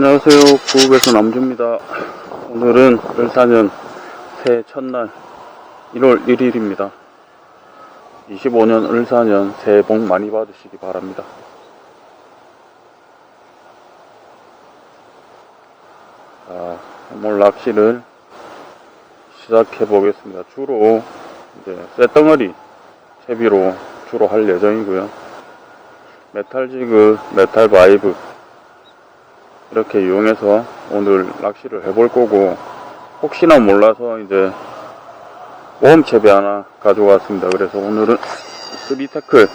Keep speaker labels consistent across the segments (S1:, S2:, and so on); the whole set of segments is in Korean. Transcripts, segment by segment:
S1: 안녕하세요. 부읍에서 남주입니다. 오늘은 을사년 새해 첫날 1월 1일입니다. 25년 을사년 새해 복 많이 받으시기 바랍니다. 자, 오늘 낚시를 시작해 보겠습니다. 주로 이제 쇳덩어리 채비로 주로 할 예정이고요. 메탈 지그, 메탈 바이브 이렇게 이용해서 오늘 낚시를 해볼 거고 혹시나 몰라서 이제 모험 채비 하나 가져왔습니다. 그래서 오늘은 3태클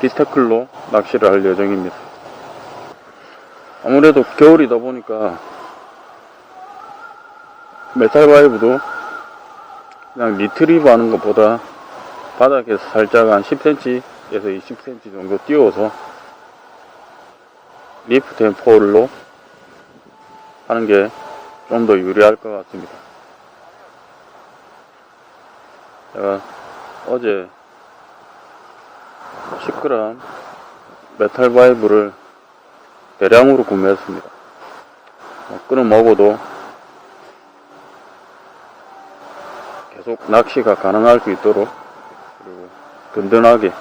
S1: 디스테클로 낚시를 할 예정입니다. 아무래도 겨울이다 보니까 메탈 바이브도 그냥 리트리브 하는 것보다 바닥에서 살짝 한 10cm에서 20cm 정도 띄워서 리프트 앤 폴로 하는 게 좀 더 유리할 것 같습니다. 제가 어제 10g 메탈 바이브를 대량으로 구매했습니다. 어, 끊어 먹어도 계속 낚시가 가능할 수 있도록 그리고 든든하게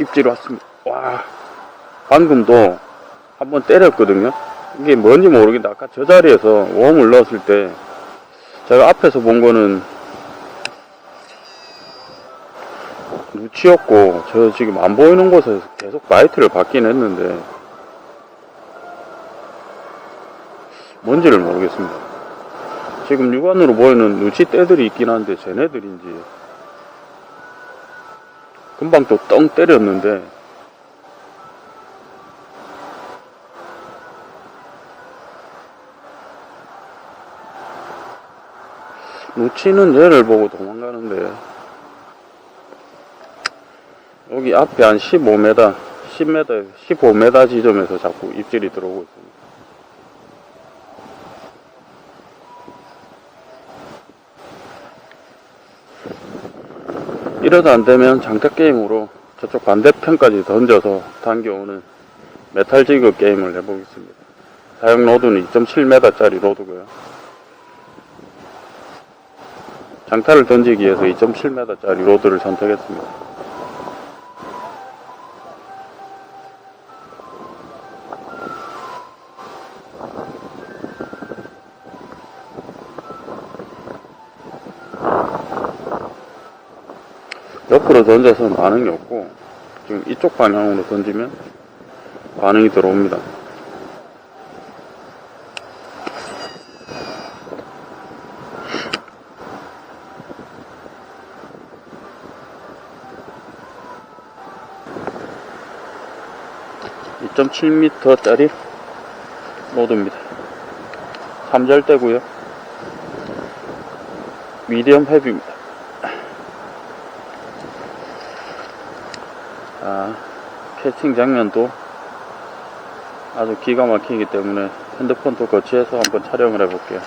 S1: 입질 왔습니다. 와, 방금도 한번 때렸거든요. 이게 뭔지 모르겠는데 아까 저 자리에서 웜을 넣었을 때 제가 앞에서 본 거는 누치였고 저 지금 안 보이는 곳에서 계속 바이트를 받긴 했는데 뭔지를 모르겠습니다. 지금 육안으로 보이는 누치 떼들이 있긴 한데 쟤네들인지 금방 또 떵 때렸는데 누치는 얘를 보고 도망가는데 여기 앞에 한 15m, 10m, 15m 지점에서 자꾸 입질이 들어오고 있습니다. 이러다 안 되면 장타 게임으로 저쪽 반대편까지 던져서 당겨오는 메탈 지그 게임을 해보겠습니다. 사용 로드는 2.7m짜리 로드고요. 장타를 던지기 위해서 2.7m짜리 로드를 선택했습니다. 옆으로 던져서는 반응이 없고 지금 이쪽 방향으로 던지면 반응이 들어옵니다. (2.7m짜리) 로드입니다. 3절대고요 미디엄 헤비입니다. 아, 캐스팅 장면도 아주 기가 막히기 때문에 핸드폰도 거치해서 한번 촬영을 해볼게요.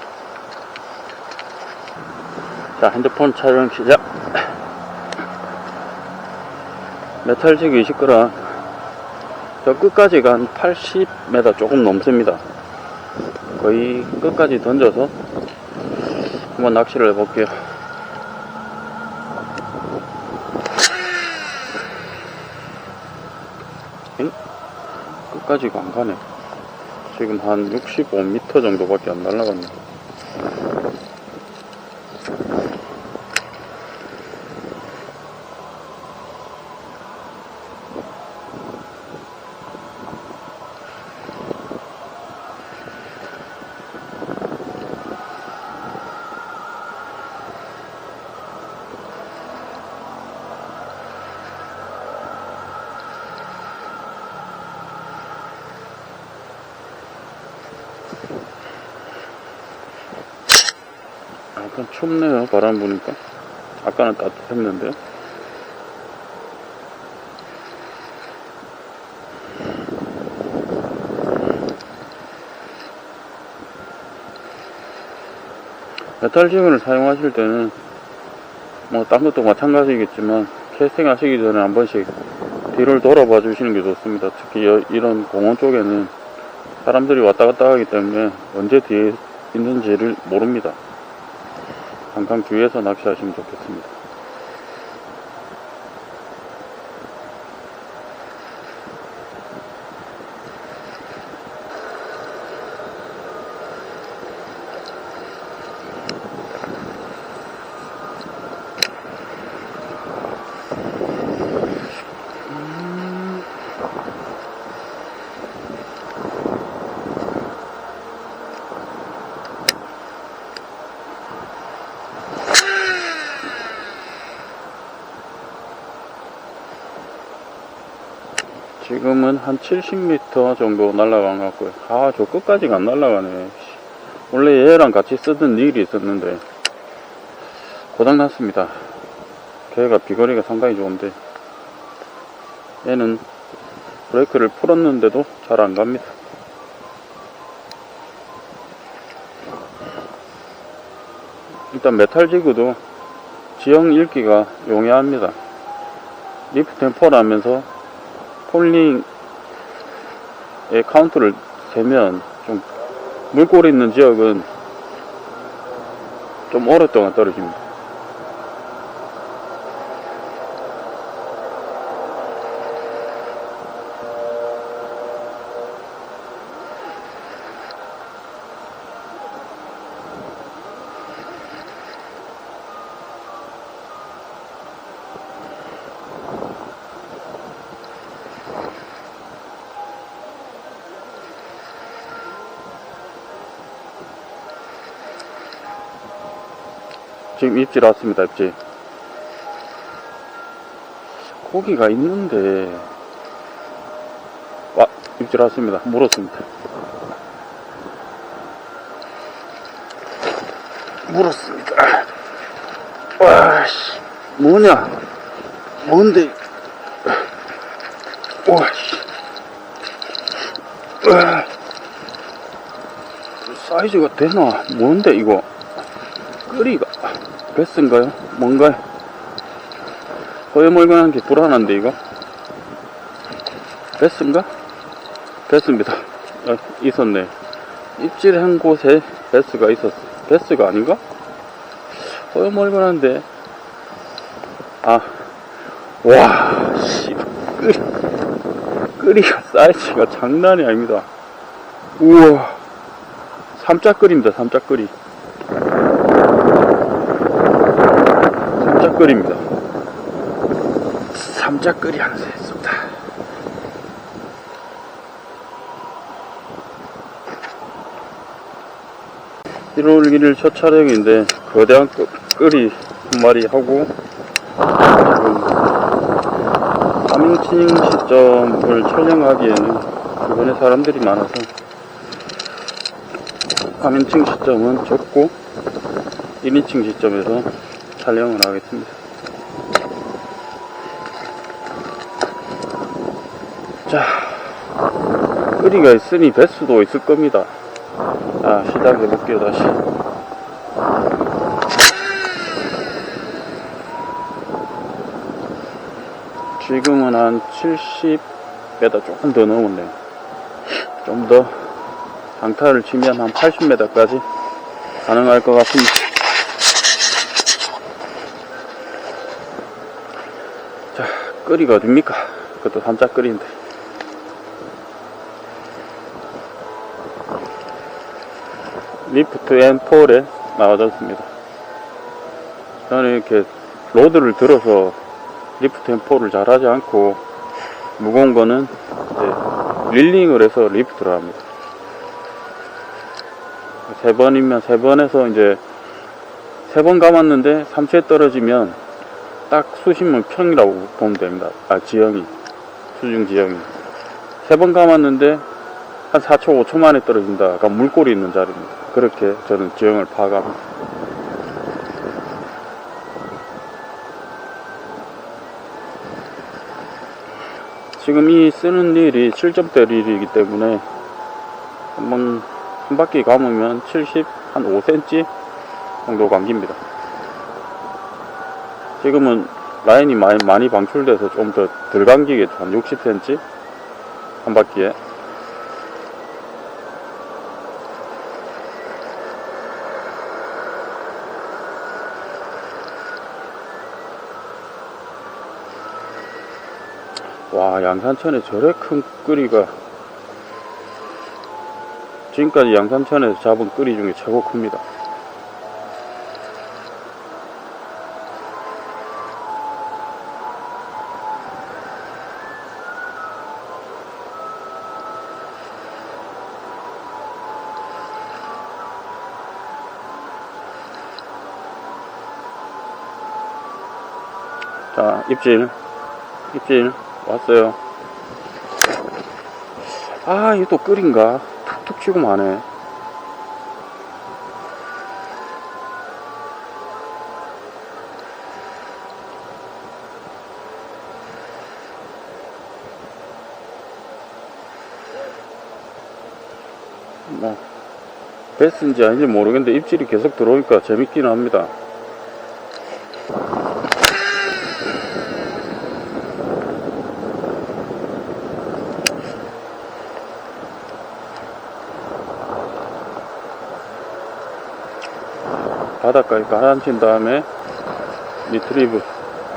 S1: 자, 핸드폰 촬영 시작. 메탈직 20g. 저 끝까지가 한 80m 조금 넘습니다. 거의 끝까지 던져서 한번 낚시를 해볼게요. 응? 끝까지가 안 가네. 지금 한 65m 정도밖에 안 날라갔네. 약간 춥네요, 바람 부니까. 아까는 따뜻했는데. 메탈 지근을 사용하실 때는 뭐 딴 것도 마찬가지겠지만 캐스팅 하시기 전에 한 번씩 뒤를 돌아봐 주시는 게 좋습니다. 특히 여- 이런 공원 쪽에는 사람들이 왔다 갔다 하기 때문에 언제 뒤에 있는지를 모릅니다. 항상 주의해서 낚시하시면 좋겠습니다. 지금은 한 70m 정도 날아간 것 같고요. 아, 저 끝까지가 안 날아가네. 원래 얘랑 같이 쓰던 릴이 있었는데, 고장났습니다. 걔가 비거리가 상당히 좋은데, 얘는 브레이크를 풀었는데도 잘 안 갑니다. 일단 메탈 지구도 지형 읽기가 용이합니다. 리프 템포라면서 폴링의 카운트를 세면 좀 물꼬리 있는 지역은 좀 오랫동안 떨어집니다. 지금 입질 왔습니다, 입질. 고기가 있는데, 와, 입질 왔습니다. 물었습니다. 물었습니다. 와, 씨, 뭐냐? 뭔데? 와, 씨. 와, 사이즈가 되나? 뭔데, 이거? 끄리가 베스인가요? 뭔가요? 허여멀건한 게 불안한데 이거? 베스인가? 베스입니다. 어, 있었네. 입질한 곳에 베스가 있었어. 베스가 아닌가? 허여멀건한데. 아, 와, 씨, 끄리, 끄리가 사이즈가 장난이 아닙니다. 우와, 삼자끌입니다, 삼자끌이. 삼자끌입니다. 삼자끌이 하나 했습니다. 일월 1일 첫 촬영인데 거대한 끄, 끌이 한 마리 하고 지금 파밍칭 시점을 촬영하기에는 주변에 사람들이 많아서 파밍칭 시점은 적고 1인칭 시점에서 촬영을 하겠습니다. 자, 끓이가 있으니 배수도 있을 겁니다. 자, 시작해 볼게요, 다시. 지금은 한 70m 조금 더 넘었네요. 좀 더 장타를 치면 한 80m까지 가능할 것 같습니다. 자, 끓이가 어딥니까? 그것도 삼자 끓인데. 리프트 앤 폴에 나와졌습니다. 저는 이렇게 로드를 들어서 리프트 앤 폴을 잘 하지 않고 무거운 거는 이제 릴링을 해서 리프트를 합니다. 세 번이면 세 번에서 이제 세 번 감았는데 3초에 떨어지면 딱 수심은 평이라고 보면 됩니다. 아, 지형이. 수중 지형이. 세 번 감았는데 한 4초, 5초 만에 떨어진다. 아까 물꼬리 있는 자리입니다. 그렇게 저는 지형을 파악합니다. 지금 이 쓰는 릴이 7점대 릴이기 때문에 한번 한 바퀴 감으면 70, 한 5cm 정도 감깁니다. 지금은 라인이 많이, 많이 방출돼서 좀 더 덜 감기겠죠. 한 60cm? 한 바퀴에. 와, 양산천에 저래 큰 끄리가 지금까지 양산천에서 잡은 끄리 중에 최고 큽니다. 자, 입질. 입질. 왔어요. 아, 이게 또 끓인가? 툭툭 치고 마네. 뭐, 베스인지 아닌지 모르겠는데 입질이 계속 들어오니까 재밌기는 합니다. 바닷가에 가라앉힌 다음에 리트리브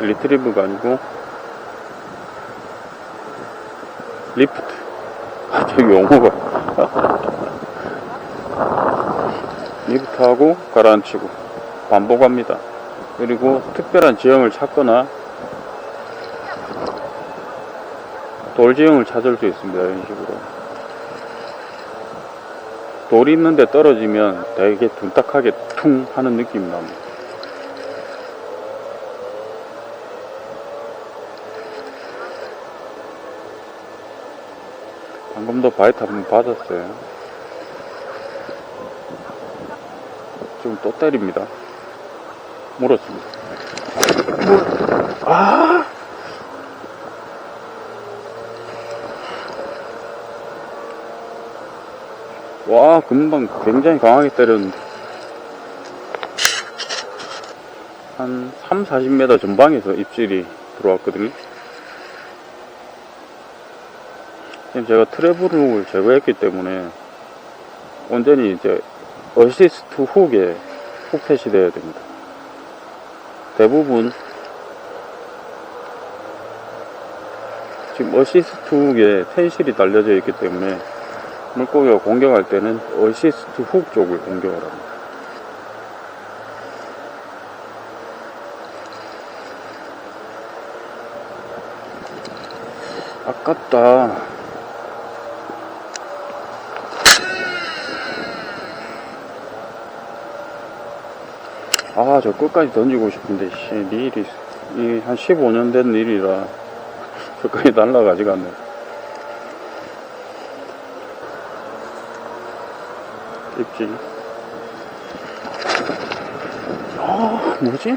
S1: 리트리브가 아니고 리프트. 아 저기 용어가. 리프트하고 가라앉히고 반복합니다. 그리고 특별한 지형을 찾거나 돌 지형을 찾을 수 있습니다. 이런 식으로 돌이 있는데 떨어지면 되게 둔탁하게 퉁 하는 느낌이 납니다. 방금도 바이트 한번 받았어요. 지금 또 때립니다. 물었습니다. 물, 아! 와, 금방 굉장히 강하게 때렸는데. 한 3, 40m 전방에서 입질이 들어왔거든요. 지금 제가 트래블룩을 제거했기 때문에 온전히 이제 어시스트 훅에 훅셋이 돼야 됩니다. 대부분 지금 어시스트 훅에 텐실이 달려져 있기 때문에 물고기가 공격할 때는 어시스트 훅 쪽을 합니다. 아깝다. 아, 저 끝까지 던지고 싶은데, 씨, 일이, 이, 한 15년 된 일이라, 저까지 날라가지가 않네. 입질. 아, 뭐지?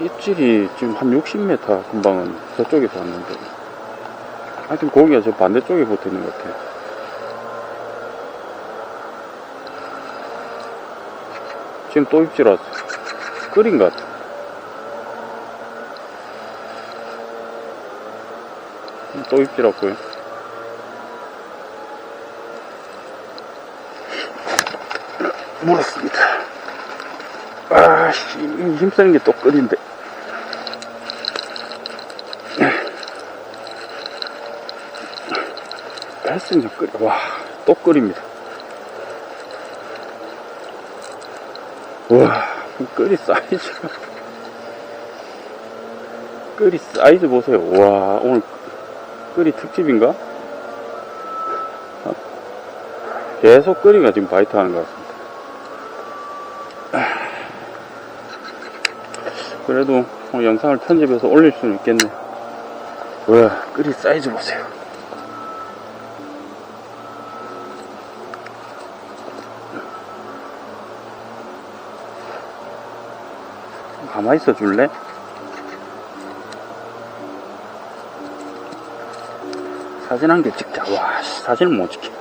S1: 입질이 지금 한 60m 금방은 저쪽에서 왔는데. 하여튼 고기가 저 반대쪽에 붙어 있는 것 같아. 지금 또 입질 왔어. 끓인 것 같아. 또 입질 왔고요. 물었습니다. 아씨, 힘쓰는 게또 끓인데. 했으면 끓여. 와, 또 끓입니다. 와, 끓이 사이즈가. 끓이 사이즈 보세요. 와, 오늘 끓이 특집인가? 어? 계속 끓이가 지금 바이트 하는 것 같습니다. 그래도 뭐 영상을 편집해서 올릴 수는 있겠네. 와, 끓이 사이즈 보세요. 가만히 있어 줄래? 사진 한 개 찍자. 와, 씨, 사진을 못 찍혀.